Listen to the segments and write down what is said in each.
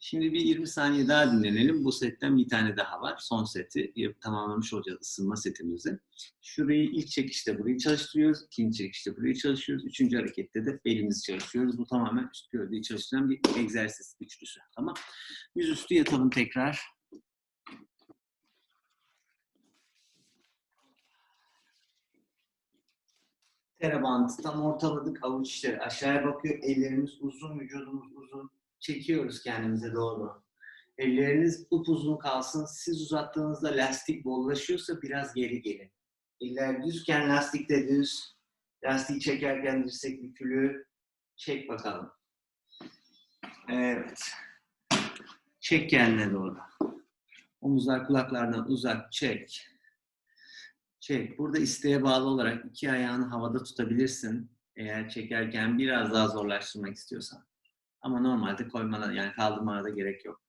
Şimdi bir 20 saniye daha dinlenelim. Bu setten bir tane daha var. Son seti tamamlamış olacağız ısınma setimizi. Şurayı ilk çekişte burayı çalıştırıyoruz. ikinci çekişte burayı çalıştırıyoruz. Üçüncü harekette de belimizi çalıştırıyoruz. Bu tamamen üst gövdeyi çalıştıran bir egzersiz üçlüsü. Tamam. Yüzüstü yatalım tekrar. Terabantı tam ortaladık. Avuç içleri aşağıya bakıyor. Ellerimiz uzun, vücudumuz uzun. Çekiyoruz kendimize doğru. Elleriniz upuzun kalsın. Siz uzattığınızda lastik bollaşıyorsa biraz geri gelin. Eller düzken lastik de düz. Lastiği çekerken dirsek bükülü. Çek bakalım. Evet. Çek kendine doğru. Omuzlar kulaklardan uzak. Çek. Çek. Burada isteğe bağlı olarak iki ayağını havada tutabilirsin. Eğer çekerken biraz daha zorlaştırmak istiyorsan. Ama normalde koymana yani kaldırmana da gerek yok.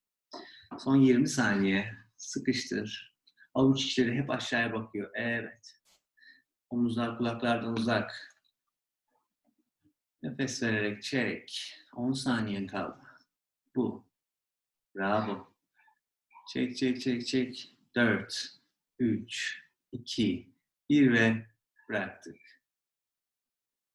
Son 20 saniye. Sıkıştır. Avuç içleri hep aşağıya bakıyor. Evet. Omuzlar kulaklardan uzak. Nefes vererek çek. 10 saniyen kaldı. Bu. Bravo. Çek, çek, çek, çek. 4, 3, 2, 1 ve bıraktık.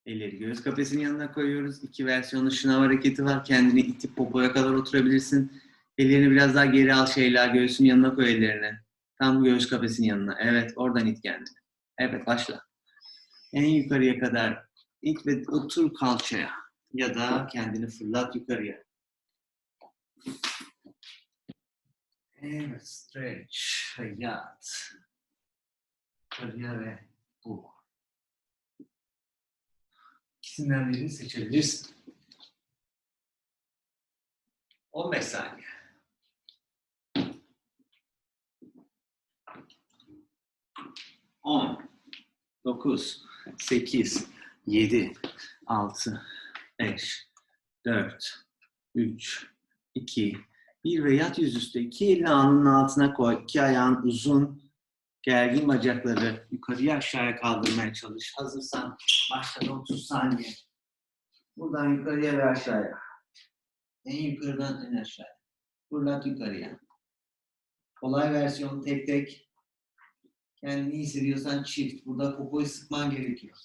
Elleri göğüs kafesinin yanına koyuyoruz. İki versiyonlu şınav hareketi var. Kendini itip popoya kadar oturabilirsin. Ellerini biraz daha geri al Şeyla. Göğsün yanına koy ellerini. Tam göğüs kafesinin yanına. Evet, oradan it kendini. Evet, başla. En yukarıya kadar it ve otur kalçaya. Ya da kendini fırlat yukarıya. Evet, stretch, yat. Yukarıya ve bu. İkisinden birini seçebilirsin. 15 saniye. On, dokuz, sekiz, yedi, altı, beş, dört, üç, iki, bir ve yat yüzüstü. İki elini alnının altına koy. İki ayağın uzun. Gergin bacakları yukarıya aşağıya kaldırmaya çalış. Hazırsan başladı 30 saniye. Buradan yukarıya ve aşağıya. En yukarıdan en aşağıya. Fırlat yukarıya. Kolay versiyon tek tek. Kendini hissediyorsan çift. Burada popoyu sıkman gerekiyor.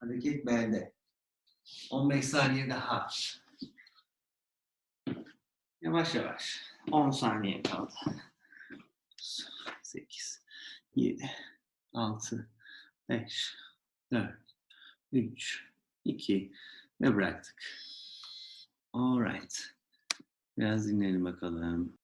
Hareket belde. 15 saniye daha. Yavaş yavaş. 10 saniye kaldı. 8, 7, 6, 5, 4, 3, 2 ve bıraktık. Alright. Biraz dinleyelim bakalım.